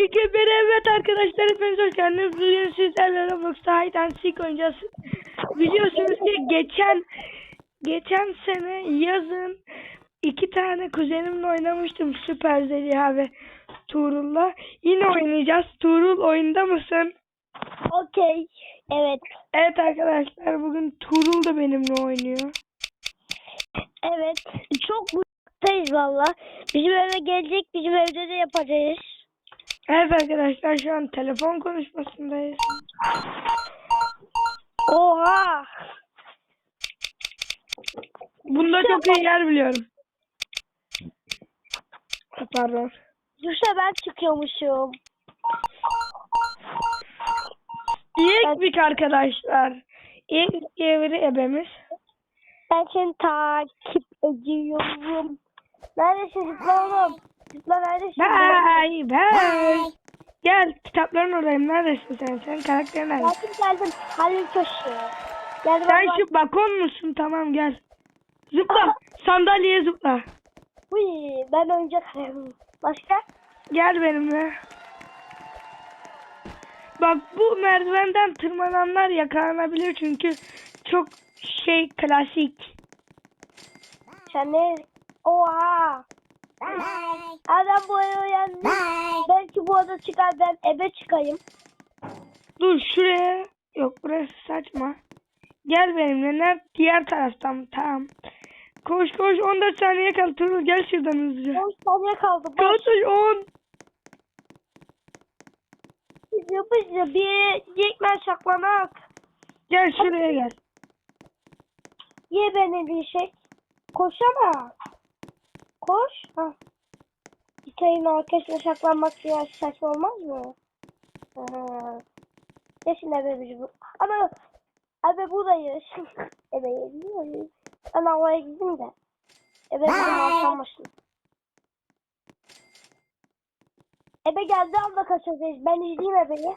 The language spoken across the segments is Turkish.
Bir evet arkadaşlar hepiniz hoş geldiniz. Bugün sizlerle Roblox'ta Hide and Seek oynayacağız. Biliyorsunuz ki geçen geçen sene yazın iki tane kuzenimle oynamıştım Süper Zeliha ve Tuğrul'la. Yine oynayacağız. Tuğrul oyunda mısın? Okey. Evet. Evet arkadaşlar bugün Tuğrul da benimle oynuyor. Evet. Çok mutluyuz valla. Bizim eve gelecek. Bizim evde de yapacağız. Evet arkadaşlar şu an telefon konuşmasındayız. Oha. Bunda çok iyi yer biliyorum. Pardon. Duşa ben çıkıyormuşum. İlk bir arkadaşlar. İlk evri ebemiz. Ben seni takip ediyorum. Neredesin zıpla? Zıpla neredesin? Bye bye. Gel kitapların oradayım. Neredesin sen? Sen karakterin nerede? Geldim geldim. Halil Köşkü. Geldim Sen şu bakon musun? Tamam gel. Zıpla. Sandalyeye zıpla. Uy, ben oyuncak arıyorum. Başka? Gel benimle. Bak bu merdivenden tırmananlar yakalanabilir çünkü çok şey klasik. Sen ne? Oha. Adam bu eve uyandı. Belki bu oda çıkar ben ebe çıkayım. Dur şuraya. Yok burası saçma. Gel benimle. Nerede? Diğer taraftan. Tamam. Koş koş 14 saniye kaldı. Turul gel şuradan hızlıca. 10 saniye kaldı. Koş koş 10. Yapıcı bir yekmen şaklanak. Gel şuraya gel. Ye beni bir şey. Koşama. Koş. Ha. Hikayenin arkasına şaklanmak biraz saçma olmaz mı? Yaşın ebe bizi bu. Ama ebe buradayız. Ebe'ye gidiyoruz. Ben havaya gideyim de. Ebe bizim alçalmasın. Ebe geldi anda kaçacağız. Ben izleyeyim Ebe'yi.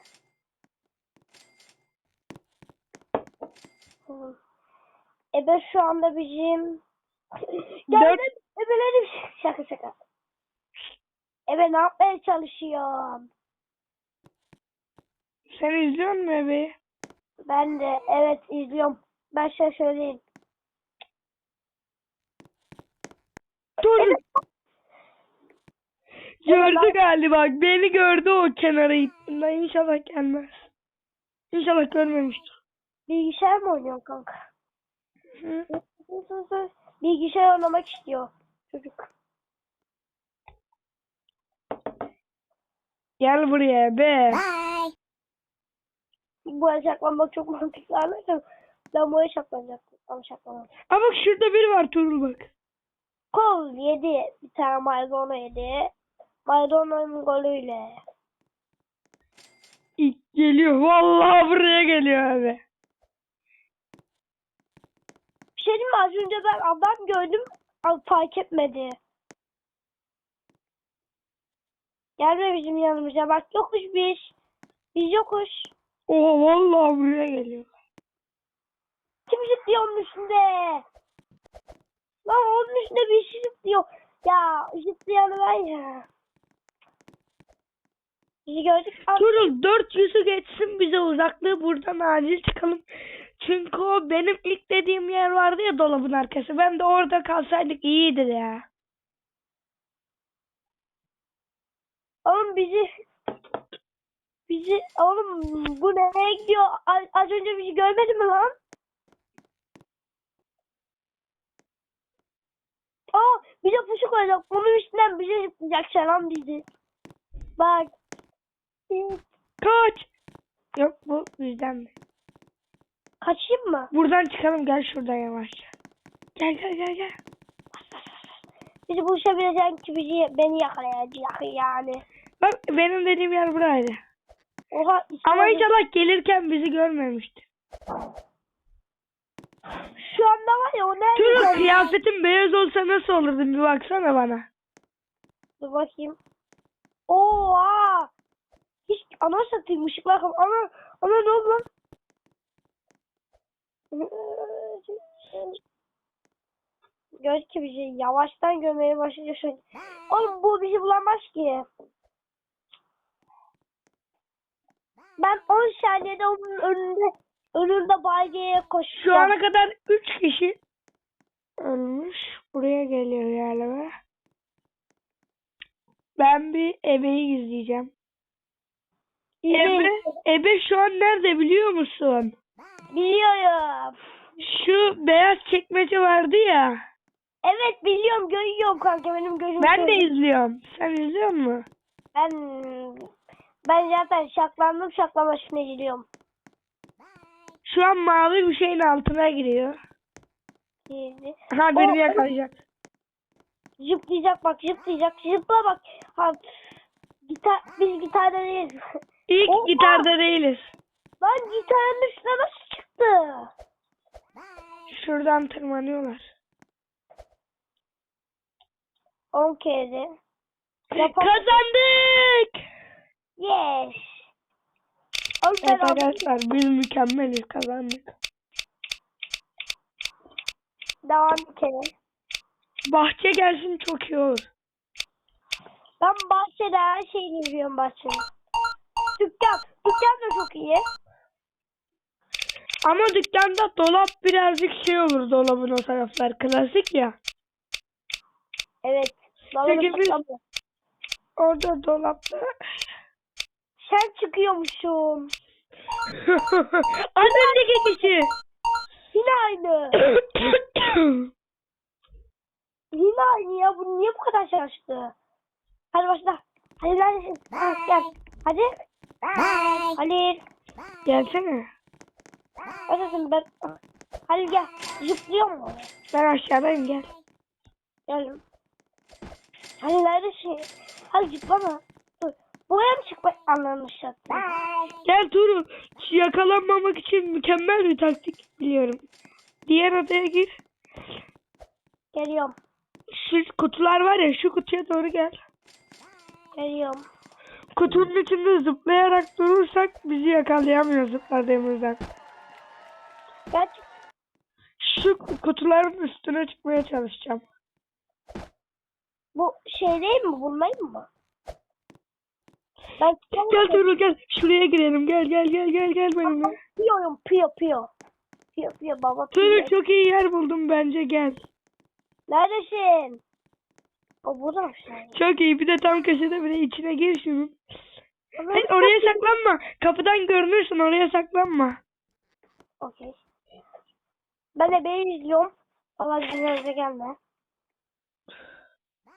Ebe şu anda bizim... Geldim. Ebelerim. Şaka şaka. Ebe ne yapmaya çalışıyor? Sen izliyor musun bebeği? Ben de evet izliyorum. Ben şey söyleyeyim. Dur. Gördü galiba. Beni gördü o kenara gittiğinde. İnşallah gelmez. İnşallah görmemiştir. Bilgisayar mı oynuyorsun kanka? Hı? Bilgisayar oynamak istiyor çocuk. Gel buraya be. Bu el şaklanmak çok mantıklı anladın? Ben bu el şaklanacaktım ama şaklanmadım. Aa bak şurada biri var Tuğrul bak. Kol yedi. Bir tane Maradona yedi. Maradona'nın golüyle. İlk geliyor. Vallahi buraya geliyor abi. Bir şey diyeyim mi? Az önce ben adam gördüm. ama Fark etmedi. Gelme bizim yanımıza. Bak yokuz biz. Biz yokuz. Oha vallahi buraya geliyor. Kim zıplıyor onun üstünde? Lan onun üstünde bir şey zıplıyor. Ya zıplayanı ben ya. Bizi gördük. Tuğrul 400'ü geçsin bize uzaklığı buradan acil çıkalım. Çünkü o benim ilk dediğim yer vardı ya dolabın arkası. Ben de orada kalsaydık iyiydi ya. Oğlum bizi bizi oğlum bu nereye gidiyor? Az, az önce bizi görmedi mi lan? Aa bize pusu koyacak. Bunun üstünden bize zıplayacak selam bizi. Bak. Kaç. Yok bu bizden mi? Kaçayım mı? Buradan çıkalım gel şuradan yavaşça. Gel gel gel gel. Bizi buluşabilecek ki bizi beni yakalayacak yani. Bak benim dediğim yer buraydı. Oha. Ama inşallah gelirken bizi görmemişti. Şu anda var ya o nerede? Görüyor? kıyafetin beyaz olsa nasıl olurdu bir baksana bana. Dur bakayım. Oha! Hiç ana satayım ışıklar kapalı. Ana, ana ne oldu lan? Göz ki bizi yavaştan görmeye başlayınca şöyle. Oğlum bu bizi bulamaz ki. Ben 10 saniyede onun önünde önünde baygeye Şu koşacağım. ana kadar 3 kişi ölmüş. Buraya geliyor galiba. Ben bir ebeyi izleyeceğim. Ebe, ebe şu an nerede biliyor musun? Biliyorum. Şu beyaz çekmece vardı ya. Evet biliyorum görüyorum kanka benim gözüm. Ben de izliyorum. Sen izliyor musun? Ben ben zaten şaklandım şaklamasını izliyorum. Şu an mavi bir şeyin altına giriyor. İzli. Ha birini O- yakalayacak. Zıplayacak bak zıplayacak zıpla bak. Ha, gitar, biz gitarda değiliz. İlk Oha! gitarda değiliz. Lan gitarın üstüne nasıl çıktı? Şuradan tırmanıyorlar. 10 kere. Kazandık. Yes. Evet arkadaşlar biz mükemmeliz kazandık. devam edelim. Bahçe gelsin çok iyi olur. Ben bahçede her şeyi biliyorum bahçede. Dükkan. Dükkan da çok iyi. Ama dükkanda dolap birazcık şey olur dolabın o taraflar. Klasik ya. Evet. Peki biz- Orada dolapta. Sen çıkıyormuşsun. Az önceki kişi. Yine aynı. Yine aynı ya. Bu niye bu kadar şaştı? Hadi başla. Hadi neredesin? Ha, gel. Hadi. Halil. Gelsene. Neredesin ben? Halil gel. Zıplıyor mu? Ben aşağıdayım gel. Geldim. Halil neredesin? Hadi zıplama. Mı çıkmayı anlamışlar? Gel Tuğrul. Yakalanmamak için mükemmel bir taktik biliyorum. Diğer odaya gir. Geliyorum. Şu kutular var ya şu kutuya doğru gel. Geliyorum. Kutunun içinde zıplayarak durursak bizi yakalayamıyor zıpladığımızdan. Geç. Şu kutuların üstüne çıkmaya çalışacağım. Bu şey değil mi? Bulmayayım mı? Ben Gel Tuğrul gel. Şuraya girelim. Gel gel gel gel gel benimle. Piyo'yum piyo piyo. Piyo piyo baba piyo. Tuğrul çok iyi yer buldum bence gel. Neredesin? O burada sen? Çok iyi. Bir de tam köşede bir de içine gir şunun. Hayır, oraya saklanma. Kapıdan görünürsün. Oraya saklanma. Okey. Ben de beni izliyorum. Allah gözüne gelme.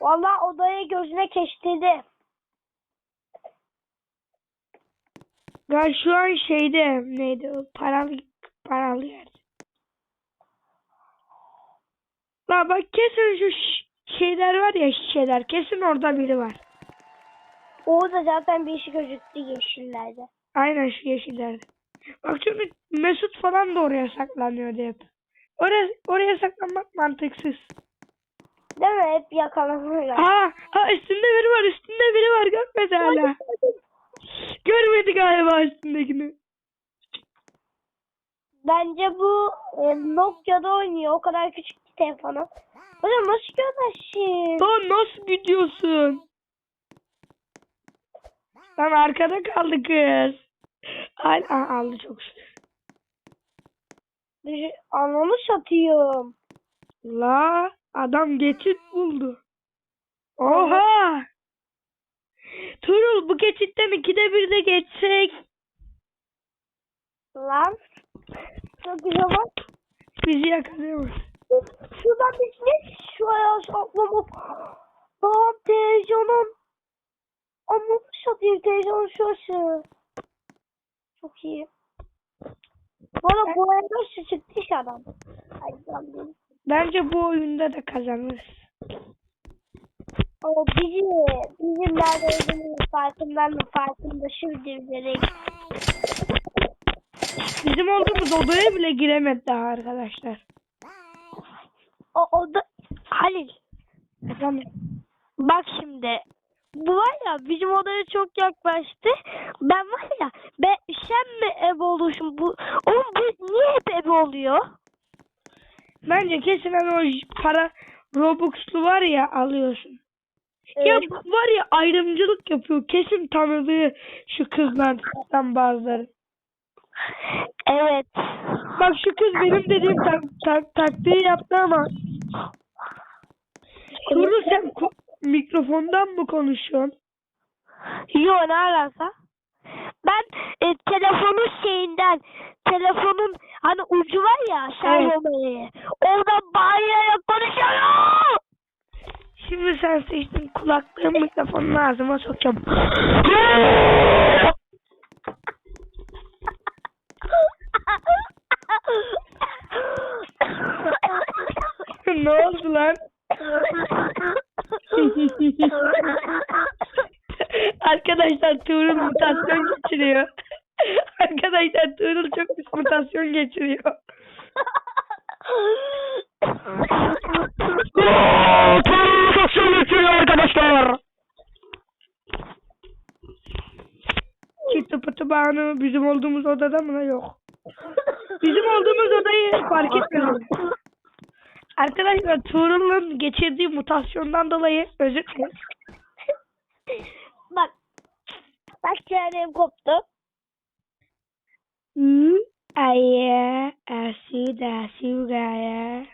Vallahi odayı gözüne kestirdi. Gel şu an şeyde neydi o paralı paralı yer. La bak kesin şu şeyler var ya şişeler kesin orada biri var. Orada zaten bir işi gözüktü yeşillerde. Aynen şu yeşillerde. Bak çünkü Mesut falan da oraya saklanıyordu hep. Oraya, oraya saklanmak mantıksız. Değil mi? Hep yakalanıyorlar. Aa, ha üstünde biri var üstünde biri var görmedi hala. Görmedi galiba üstündekini. Bence bu e, Nokia'da oynuyor. O kadar küçük bir telefonu. Hocam nasıl görmezsin? Lan nasıl gidiyorsun? Lan arkada kaldı kız. Aa, aldı çok şükür. Düş- Ananı satayım. La adam geçit buldu. Oha! Turul bu geçitten ikide bir de geçsek Lan. Çok güzel bak. bizi yakalayamaz. Şuradan bir ne? Şuraya atlamak. Tamam televizyonun. Ananı satayım televizyonun şurası. Çok iyi. Bana bu arada nasıl çıktı iş adam. Bence bu oyunda da kazanırız. O bizi, bizim nerede olduğumuzun farkından mı farkında şimdi bilerek. Bizim olduğumuz odaya bile giremedi daha arkadaşlar. O, o da Halil. Efendim? Bak şimdi. Bu var ya bizim odaya çok yaklaştı. Ben var ya ben sen mi ebe oluşum bu? Oğlum bu niye hep ebe oluyor? Bence kesin hani o para Robux'lu var ya alıyorsun. Ya Evet. bu var ya ayrımcılık yapıyor. Kesin tanıdığı şu kızlardan bazıları. Evet. Bak şu kız benim dediğim tak, tak, taktiği yaptı ama. Tuğrul sen mikrofondan mı konuşuyorsun? Yo ne alaka? Ben e, telefonun şeyinden telefonun hani ucu var ya şarj Evet. olmayı. Oradan bağırarak konuşuyorum. Şimdi sen seçtin kulaklığın mikrofonunu ağzıma sokacağım. ne oldu lan? Arkadaşlar Tuğrul mutasyon geçiriyor. Arkadaşlar Tuğrul çok pis mutasyon geçiriyor. Mutasyon geçiriyor arkadaşlar. Çıtı pıtı bağını bizim olduğumuz odada mı? Yok. Bizim olduğumuz odayı fark etmiyorum. Arkadaşlar Tuğrul'un geçirdiği mutasyondan dolayı özür dilerim. Bak. Bak çenem koptu. Hı? Aya, asu da su gaya.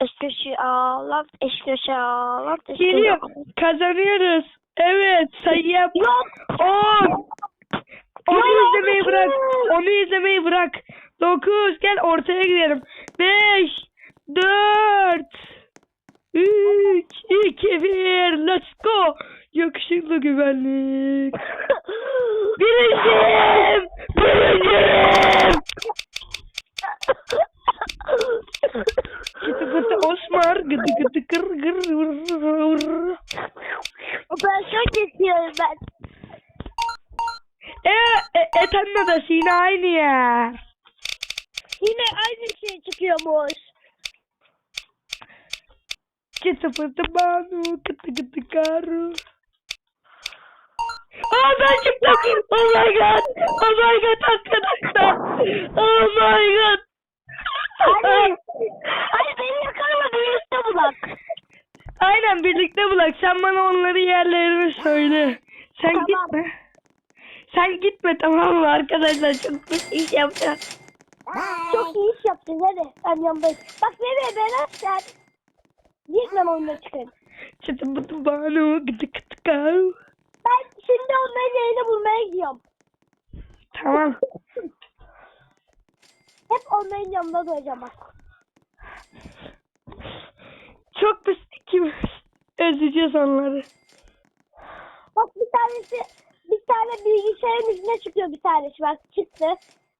Eşköşü ağlam, eşköşü ağlam, Geliyor. Kazanıyoruz. Evet sayı yap. Yok. 10. Onu Ya, izlemeyi bırak. Onu izlemeyi bırak. 9. Gel ortaya gidelim. 5. 4. 3. 2. 1. Let's go. Yakışıklı güvenlik. Birinciyim. Birinciyim. Çıtı pıtı Osmar. Gıdı gıdı gır gır vır vır. Operasyon kesiyorum ben. E, e, Ethan'la da yine aynı yer. Yine aynı şey çıkıyormuş. Çıtı pıtı banu, kıtı kıtı karu. Aa ben çıktım. Oh my god. Oh my god arkadaşlar. Oh my god. Hadi. Hadi beni yakalama birlikte bulak. Aynen birlikte bulak. Sen bana onları yerlerini söyle. Sen Tamam. gitme. Sen gitme tamam mı arkadaşlar? Çok pis iş yapacağız. Çok iyi iş yaptın hadi. Ben yanındayım. Bak nereye ben aşağı. Gitmem oyuna çıkayım. Çıtı pıtı banu, kıtı kıtı karu. Ben şimdi onların yerini bulmaya gidiyorum. Tamam. Hep onların yanında duracağım bak. Çok pis kim özleyeceğiz onları. Bak bir tanesi bir tane bilgisayarın üstüne çıkıyor bir tanesi bak çıktı.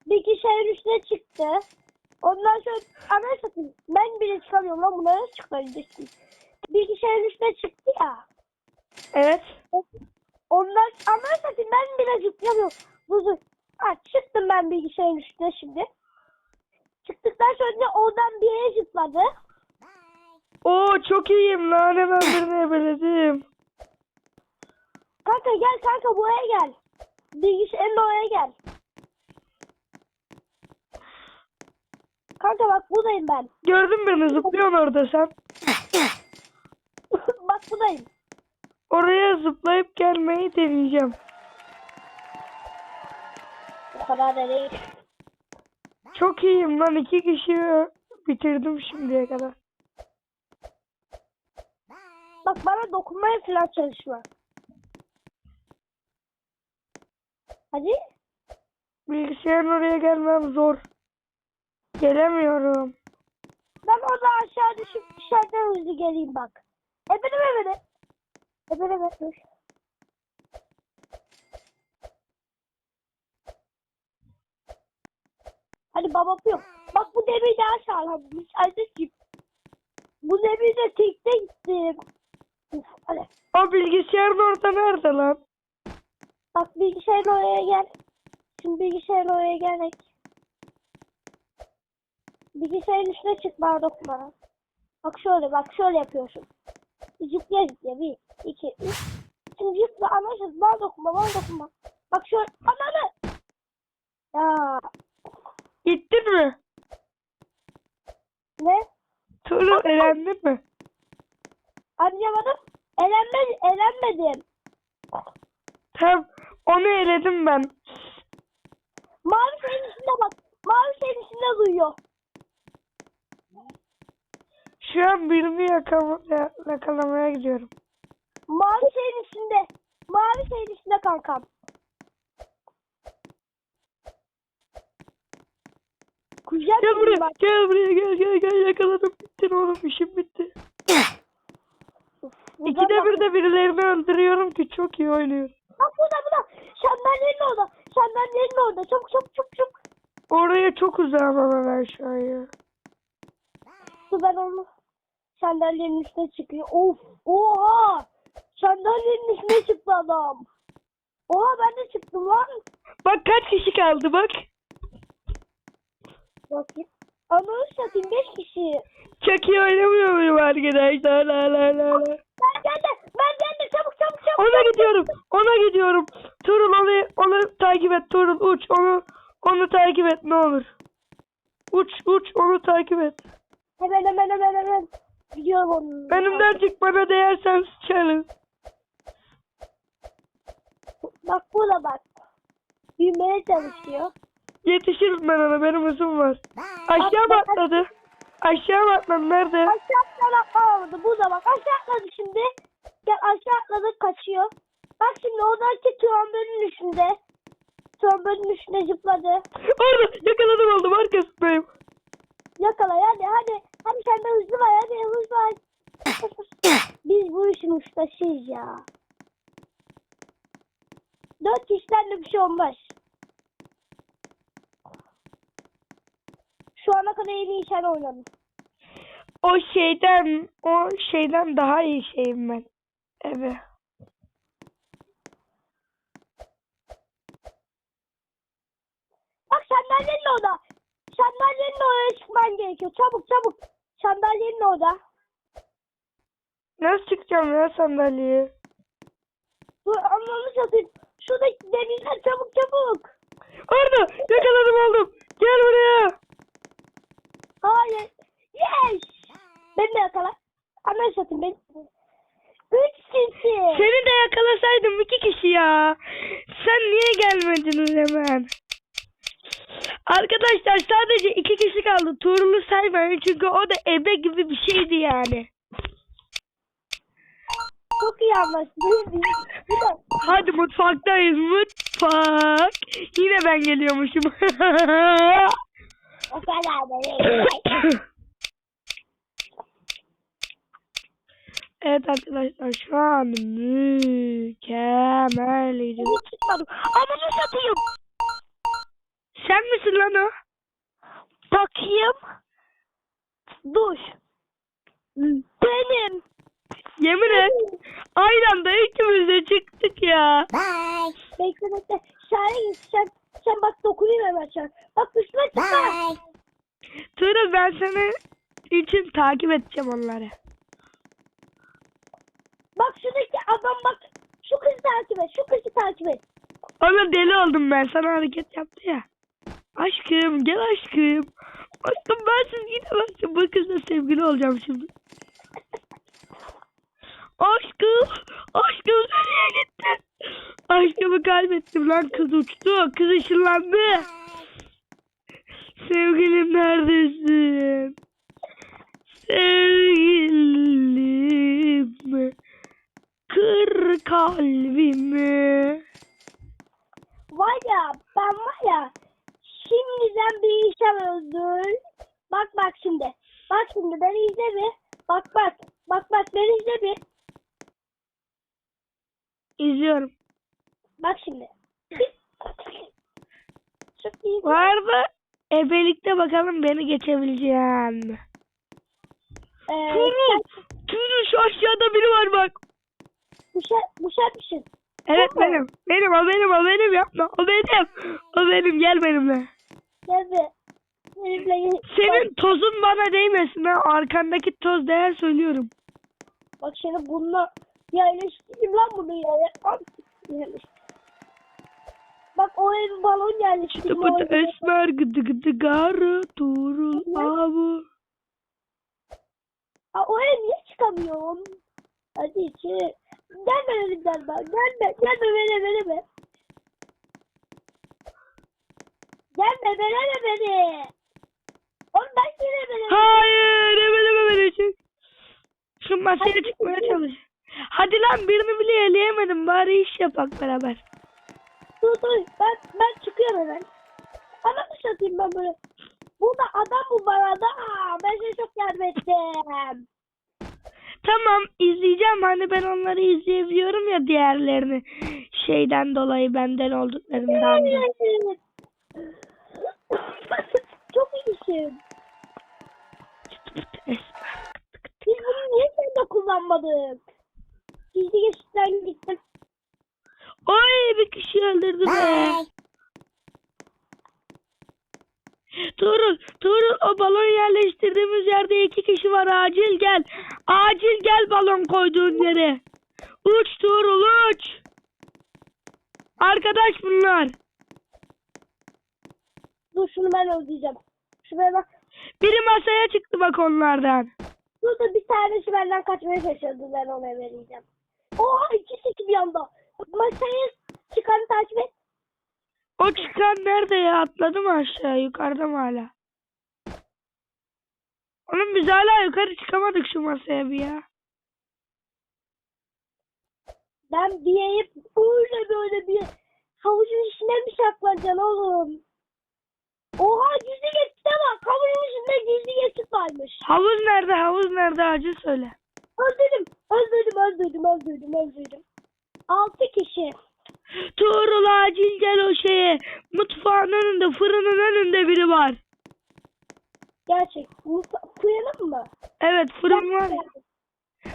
Bilgisayarın üstüne çıktı. Ondan sonra ana satayım. Ben bile çıkamıyorum lan bunlara çıkabileceksin? Bilgisayarın üstüne çıktı ya. Evet. Ondan ana satayım ben bile zıplayamıyorum. Dur dur. Ha, çıktım ben bilgisayarın üstüne şimdi. Çıktıktan sonra da oradan bir yere zıpladı. Oo çok iyiyim lan hemen birini ebeledim. Kanka gel kanka buraya gel. Bilgisayarın oraya gel. Kanka bak buradayım ben. Gördün beni zıplıyorsun orada sen. bak buradayım. Oraya zıplayıp gelmeyi deneyeceğim. O kadar da değil. Çok iyiyim lan iki kişiyi bitirdim şimdiye kadar. Bak bana dokunmaya falan çalışma. Hadi. Bilgisayarın oraya gelmem zor. Gelemiyorum. Ben orada aşağı düşüp dışarıdan hızlı geleyim bak. Ebene ebene. Ebene. Dur. Hadi baba yok. Bak bu demir daha sağlam. Kardeşim. Bu demir de tekte gittim. Uf, hadi. O bilgisayarın orada nerede lan? Bak bilgisayarın oraya gel. Şimdi bilgisayarın oraya gel. Bilgisayarın üstüne çık bana dokunma. Bak şöyle bak şöyle yapıyorsun. Zıplaya zıplaya bir, iki, üç. Şimdi zıpla anlaşıldı bana dokunma bana dokunma. Bak şöyle ananı. Ya Gittin mi? ne? Tuğrul elendin mi? Anlayamadım. Elenme, elenmedim. Tamam. Onu eledim ben. Mavi şeyin içinde bak. Mavi şeyin içinde duyuyor. Şu an yakala yakalamaya gidiyorum. Mavi şeyin içinde. Mavi şeyin içinde kankam. Kucak Gel buraya. bak? Gel buraya gel gel gel yakaladım. Bitti oğlum işim bitti. İkide bir de birilerini öldürüyorum ki çok iyi oynuyor. Bak burada burada. Sandalyenin orada. Sandalyenin orada. Çabuk çabuk çabuk çabuk. Oraya çok uzağım ama ben şu an ya. Ben onu. Sandalyenin üstüne çıkıyor. Of. Oha. Sandalyenin üstüne çıktı adam. Oha ben de çıktım lan. Bak kaç kişi kaldı bak. Bakayım. Ananı satayım 5 kişi. Çok iyi oynamıyor muyum arkadaşlar? La la la la. Ben geldim. Ben geldim. Çabuk çabuk çabuk. Ona gidiyorum. Ona gidiyorum. Turul onu, onu takip et. Turul uç. Onu onu takip et ne olur. Uç uç onu takip et. Hemen hemen hemen hemen. Gidiyorum onun. Önümden çık bana değersen sıçarım. Bak burada bak. Büyümeye çalışıyor. Yetişirim ben ona benim hızım var. Aşağı mı atladı? Aşağı mı atladı? Nerede? Aşağı atlamadı. Burada bak. Aşağı atladı şimdi. Gel aşağı atladı kaçıyor. Bak şimdi oradaki trombonun üstünde. Trombonun üstüne zıpladı. Orada yakaladım oldum arkasındayım. Yakala hadi hadi. Hadi sende hızlı var hadi hızlı var. Biz bu işin ustasıyız ya. Dört kişilerle bir şey olmaz. Şu ana kadar en iyi sen oynadın. O şeyden o şeyden daha iyi şeyim ben. Evet. Bak sandalyenin orada. Sandalyenin oraya çıkman gerekiyor. Çabuk çabuk. Sandalyenin orada. Nasıl çıkacağım ya sandalyeye? Dur anlamı satayım. Şuradaki demirler çabuk çabuk. Orada yakaladım oldum. Gel buraya. Hayır. Yes. Beni de yakala. Anlamı satayım beni. Üç kişi. Seni de yakalasaydım iki kişi ya. Sen niye gelmedin hemen? Arkadaşlar sadece iki kişi kaldı. Tuğrul'u saymayın çünkü o da ebe gibi bir şeydi yani. Çok iyi de Hadi mutfaktayız mutfak. Yine ben geliyormuşum. o kadar da değil. evet arkadaşlar şu an mükemmeliz. Hiç çıkmadım. Satayım. Sen misin lan o? Takayım. Dur. Benim. Yemin et. Aynı anda ikimiz de çıktık ya. Bye. Bekle bekle. Şahin sen. Sen bak dokunayım hemen sen. Bak üstüme çıkma. Bye. Tuğrul ben seni için takip edeceğim onları. Bak şuradaki adam bak. Şu kızı takip et. Şu kızı takip et. Ona deli oldum ben sana hareket yaptı ya. Aşkım gel aşkım. Aşkım bensiz gidemezsin. Bu kızla sevgili olacağım şimdi. Aşkım. Aşkım nereye gittin? Aşkımı kaybettim lan kız uçtu. Kız ışınlandı. Sevgilim neredesin? Sevgilim. Kır kalbimi. Var ya ben var ya şimdiden bir insan öldür. Bak bak şimdi. Bak şimdi beni izle bir. Bak bak. Bak bak beni izle bir. İzliyorum. Bak şimdi. İyi. Vardı. Ebelikte bakalım beni geçebileceğim. Ee, Turul. sen Turul şu aşağıda biri var bak. bu bu şey misin? Evet benim. Benim o benim o benim yapma. O benim. O benim gel benimle. Gel be. Senin tozun bana değmesin ha. Arkandaki toz değer söylüyorum. Bak şimdi bununla yerleştireyim lan bunu yere. Bak oraya bir balon yerleştireyim. pıtı oraya. esmer gıdı gıdı garı Tuğrul abu. Aa, oraya niye çıkamıyorum? Hadi içeri. Gelme elimden bak. Gelme. Gelme beni beni beni. Gelme beni beni. Oğlum ben yine beni. Hayır. Beni çık. Şu masaya Hadi çıkmaya gidelim. çalış. Hadi lan birini bile eleyemedim. Bari iş yapak beraber. Dur dur. Ben, ben çıkıyorum hemen. Anamı satayım ben böyle. Burada adam mı var adam? Ben size çok yardım ettim. Tamam izleyeceğim. Hani ben onları izleyebiliyorum ya diğerlerini. Şeyden dolayı benden olduklarından. çok iyisin. Biz bunu niye de kullanmadık? Gizli geçitten gittim. Oy bir kişi öldürdü be. Tuğrul, Tuğrul o balon yerleştirdiğimiz yerde iki kişi var. Acil gel. Acil gel balon koyduğun yere. Uç Tuğrul uç. Arkadaş bunlar. Dur şunu ben öldüreceğim. Şuraya bak. Biri masaya çıktı bak onlardan. Dur bir tanesi benden kaçmaya çalışıyordu. Ben ona vereceğim. Oha ikisi bir anda. Masaya çıkanı takip et. O çıkan nerede ya? Atladı mı aşağı? Yukarıda mı hala? Oğlum biz hala yukarı çıkamadık şu masaya bir ya. Ben bir yere öyle böyle bir havucun içine mi saklanacaksın oğlum? Oha gizli geçite bak. Havucun içinde gizli geçit varmış. Havuz nerede? Havuz nerede? Acil söyle. Öldürdüm. Öldürdüm, öldürdüm, öldürdüm, öldürdüm. Altı kişi. Tuğrul acil gel o şeye. Mutfağın önünde, fırının önünde biri var. Gerçek. Fırınım mı? Evet fırın var.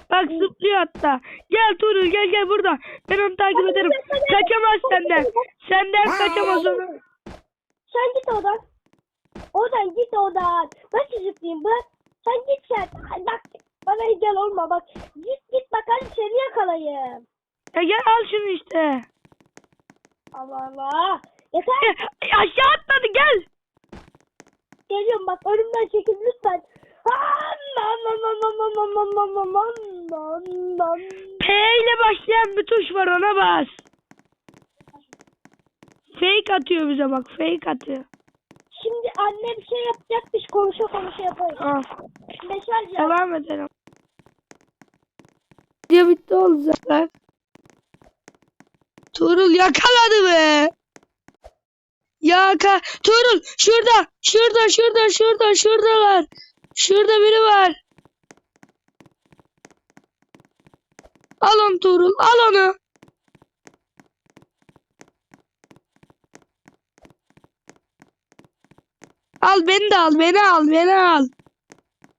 Bak zıplıyor hatta. Gel Tuğrul gel gel burada. Ben onu takip ederim. Kaçamaz senden. Senden kaçamaz onu. Sen git oradan. Oradan git oradan. Nasıl zıplayayım bırak. Sen git sen. Bak bana engel olma bak. Git git bak hadi seni yakalayayım. Ya gel al şunu işte. Allah Allah. Yeter. Ya, aşağı atladı gel. Geliyorum bak önümden çekil lütfen. P ile başlayan bir tuş var ona bas. Fake atıyor bize bak fake atıyor. Şimdi anne bir şey yapacakmış konuşa konuşa yaparız. Al. Mesaj. Devam edelim. Video bitti oldu zaten. Tuğrul yakaladı be. Yaka. Tuğrul şurada. Şurada şurada şurada şuradalar. Şurada biri var. Al onu Tuğrul al onu. Al beni de al beni al beni al.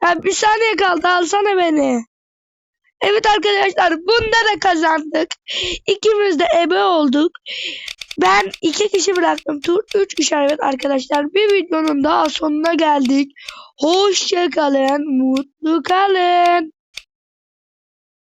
Ya bir saniye kaldı alsana beni. Evet arkadaşlar bunda da kazandık. İkimiz de ebe olduk. Ben iki kişi bıraktım. Tur üç kişi evet arkadaşlar. Bir videonun daha sonuna geldik. Hoşçakalın. Mutlu kalın.